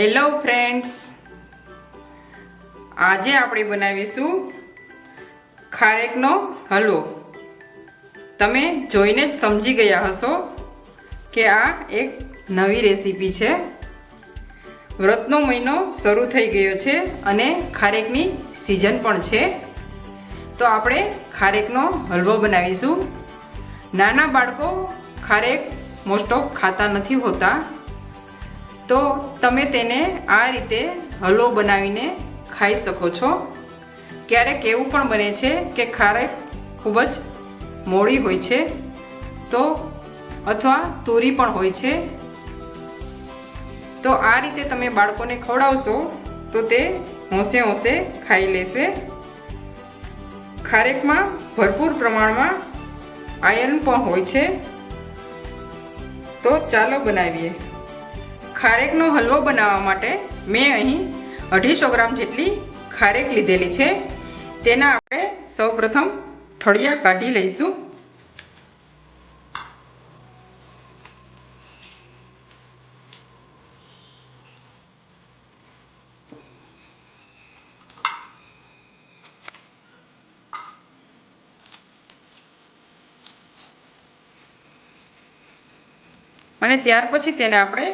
Hello friends આજે આપણે બનાવીશું ખારેકનો હલવો. તમે જોઈને જ સમજી ગયા હશો કે આ એક નવી રેસીપી છે. વ્રતનો મહિનો શરૂ થઈ ગયો છે અને ખારેકની સિઝન પણ છે. તો આપણે ખારેકનો હલવો બનાવીશું. નાના બાળકો ખારેક મોસ્ટ ઓફ ખાતા નથી હોતા. તો તમે તેને આ રીતે હલવો બનાવીને ખાઈ શકો છો. ક્યારેક એવું પણ બને છે કે ખારેક ખૂબ જ મોડી હોય છે, તો અથવા તુરી પણ હોય છે. તો આ રીતે તમે બાળકોને ખવડાવશો, તો તે હોંશે હોંશે ખાઈ લેશે. ખારેકમાં ભરપૂર પ્રમાણમાં આયર્ન પણ હોય છે. તો ચાલો બનાવીએ. ખારેકનો હલવો બનાવવા માટે મેં અહીં અઢીસો ગ્રામ જેટલી ખારેક લીધેલી છે. તેના આપણે સૌપ્રથમ ઠળિયા કાઢી લઈશું. અને ત્યાર પછી તેને આપણે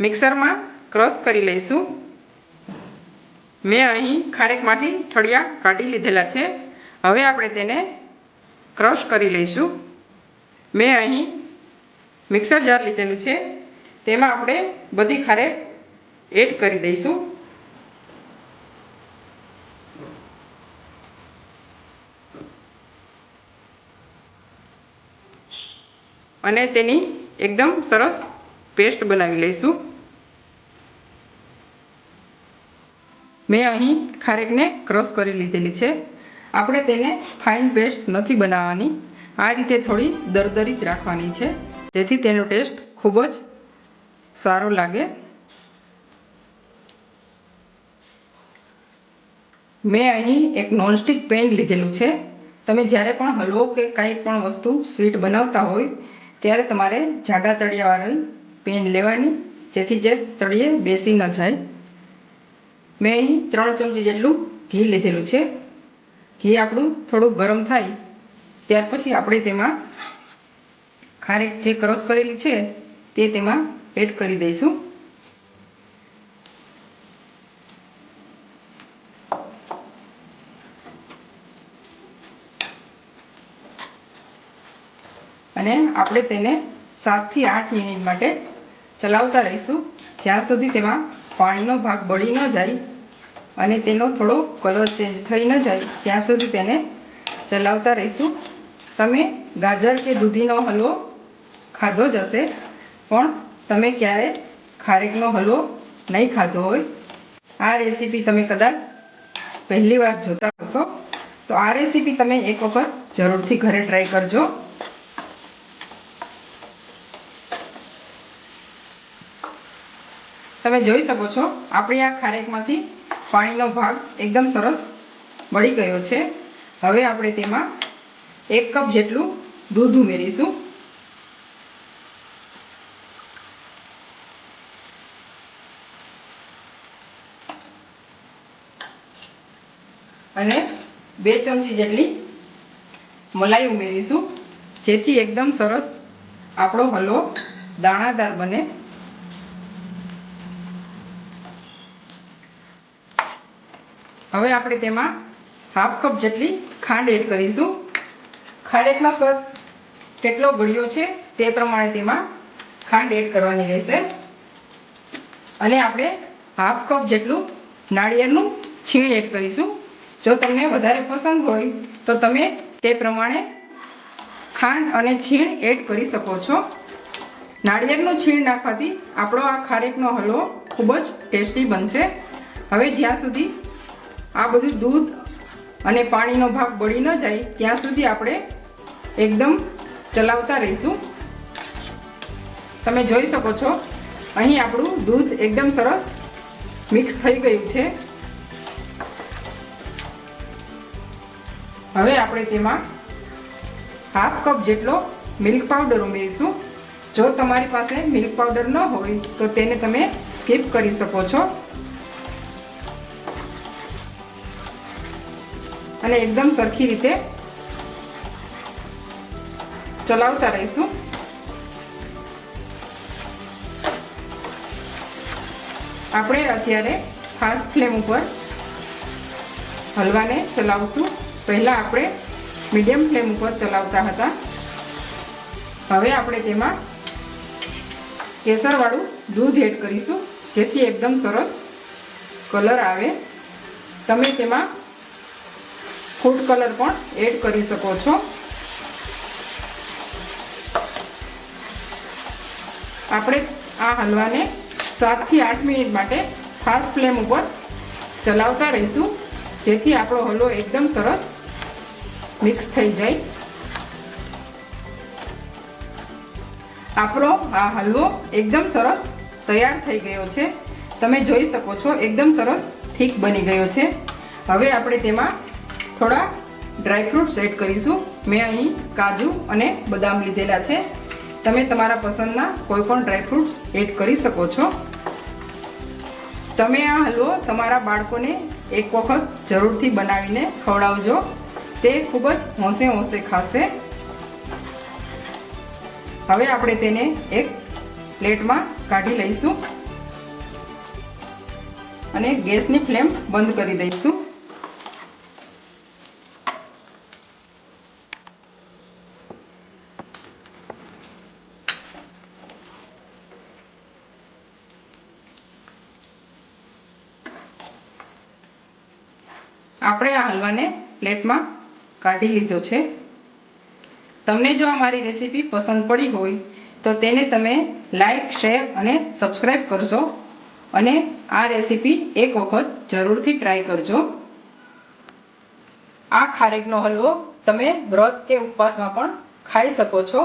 મિક્સરમાં ક્રશ કરી લઈશું. મેં અહીં ખારેકમાંથી ઠળિયા કાઢી લીધેલા છે. હવે આપણે તેને ક્રશ કરી લઈશું. મેં અહીં મિક્સર જાર લીધેલું છે. તેમાં આપણે બધી ખારેક એડ કરી દઈશું. અને તેની એકદમ સરસ પેસ્ટ બનાવી લઈશું. મેં અહીં ખારેકને ક્રશ કરી લીધેલી છે. આપણે તેને ફાઇન પેસ્ટ નથી બનાવવાની. આ રીતે થોડી દરદરી જ રાખવાની છે. જેથી તેનો ટેસ્ટ ખૂબ જ સારો લાગે. મેં અહીં એક નોનસ્ટિક પેન લીધેલું છે. તમે જ્યારે પણ હલવો કે કાંઈ પણ વસ્તુ સ્વીટ બનાવતા હોય, ત્યારે તમારે જાડા તળિયાવાળી પેન લેવાની, જેથી જે તળિયે બેસી ન જાય. મેં અહીં ત્રણ ચમચી જેટલું ઘી લીધેલું છે. ઘી આપણું થોડું ગરમ થાય, ત્યાર પછી આપણે તેમાં ખારેક જે ક્રોસ કરેલી છે, તે તેમાં એડ કરી દઈશું. અને આપણે તેને સાતથી આઠ મિનિટ માટે ચલાવતા રહીશું. જ્યાં સુધી તેમાં પાણીનો ભાગ બળી ન જાય અને તેનો થોડો કલર ચેન્જ થઈ ન જાય, ત્યાં સુધી તેને ચલાવતા રહીશું. તમે ગાજર કે દૂધીનો હલવો ખાધો જ હશે, પણ તમે ક્યારે ખારેકનો હલવો નહીં ખાધો હોય. આ રેસીપી તમે કદાચ પહેલી વાર જોતા હશો. તો આ રેસીપી તમે એક વખત જરૂરથી ઘરે ટ્રાય કરજો. તમે જોઈ શકો છો, આપણી આ ખારેકમાંથી પાણીનો ભાગ એકદમ સરસ બળી ગયો છે. હવે આપણે તેમાં એક કપ જેટલું દૂધ ઉમેરીશું. અને બે ચમચી જેટલી મલાઈ ઉમેરીશું, જેથી એકદમ સરસ આપણો હલવો દાણાદાર બને. હવે આપણે તેમાં હાફ કપ જેટલી ખાંડ એડ કરીશું. ખારેકનો સ્વાદ કેટલો ગળ્યો છે તે પ્રમાણે તેમાં ખાંડ એડ કરવાની રહેશે. અને આપણે હાફ કપ જેટલું નાળિયેરનું છીણ એડ કરીશું. જો તમને વધારે પસંદ હોય તો તમે તે પ્રમાણે ખાંડ અને છીણ એડ કરી શકો છો. નાળિયેરનું છીણ નાખવાથી આપણો આ ખારેકનો હલવો ખૂબ જ ટેસ્ટી બનશે. હવે જ્યાં સુધી આ બધું દૂધ અને પાણીનો ભાગ બળી ન જાય, ત્યાં સુધી આપણે એકદમ ચલાવતા રહીશું. તમે જોઈ શકો છો, અહીં આપણું દૂધ એકદમ સરસ મિક્સ થઈ ગયું છે. હવે આપણે તેમાં હાફ કપ જેટલો મિલ્ક પાવડર ઉમેરીશું. જો તમારી પાસે મિલ્ક પાવડર ન હોય, તો તેને તમે સ્કીપ કરી શકો છો. અને એકદમ સરખી રીતે ચલાવતા રહીશું. આપણે અત્યારે ફાસ્ટ ફ્લેમ ઉપર હલવાને ચલાવશું. પહેલાં આપણે મીડિયમ ફ્લેમ ઉપર ચલાવતા હતા. હવે આપણે તેમાં કેસરવાળું દૂધ એડ કરીશું, જેથી એકદમ સરસ કલર આવે. તમે તેમાં કલર પણ એડ કરી શકો છો. આપણે આ હલવાને સાતથી આઠ મિનિટ માટે ફાસ્ટ ફ્લેમ ઉપર ચલાવતા રહીશું. જેથી આપણો હલવો એકદમ સરસ મિક્સ થઈ જાય. આપણો આ હલવો એકદમ સરસ તૈયાર થઈ ગયો છે. તમે જોઈ શકો છો, એકદમ સરસ, ઠીક બની ગયો છે. હવે આપણે તેમાં થોડા ડ્રાયફ્રૂટ્સ એડ કરીશું. મેં અહીં કાજુ અને બદામ લીધેલા છે. તમે તમારા પસંદના કોઈ પણ ડ્રાયફ્રૂટ્સ એડ કરી શકો છો. તમે આ હલવો તમારા બાળકોને એક વખત જરૂરથી બનાવીને ખવડાવજો. તે ખૂબ જ હોંશે હોંશે ખાશે. હવે આપણે તેને એક પ્લેટમાં કાઢી લઈશું. અને ગેસની ફ્લેમ બંધ કરી દઈશું. આપણે આ હલવાને પ્લેટમાં કાઢી લીધો છે. તમને જો અમારી રેસીપી પસંદ પડી હોય, તો તેને તમે લાઈક, શેર અને સબસ્ક્રાઈબ કરશો અને આ રેસીપી એક વખત જરૂરથી ટ્રાય કરજો. આ ખારેકનો હલવો તમે વ્રત કે ઉપવાસમાં પણ ખાઈ શકો છો.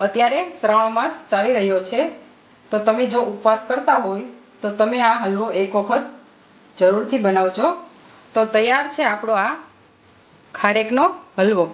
અત્યારે શ્રાવણ માસ ચાલી રહ્યો છે, તો તમે જો ઉપવાસ કરતા હોય, તો તમે આ હલવો એક વખત જરૂરથી બનાવજો. તો તૈયાર છે આપણો આ ખારેકનો હલવો.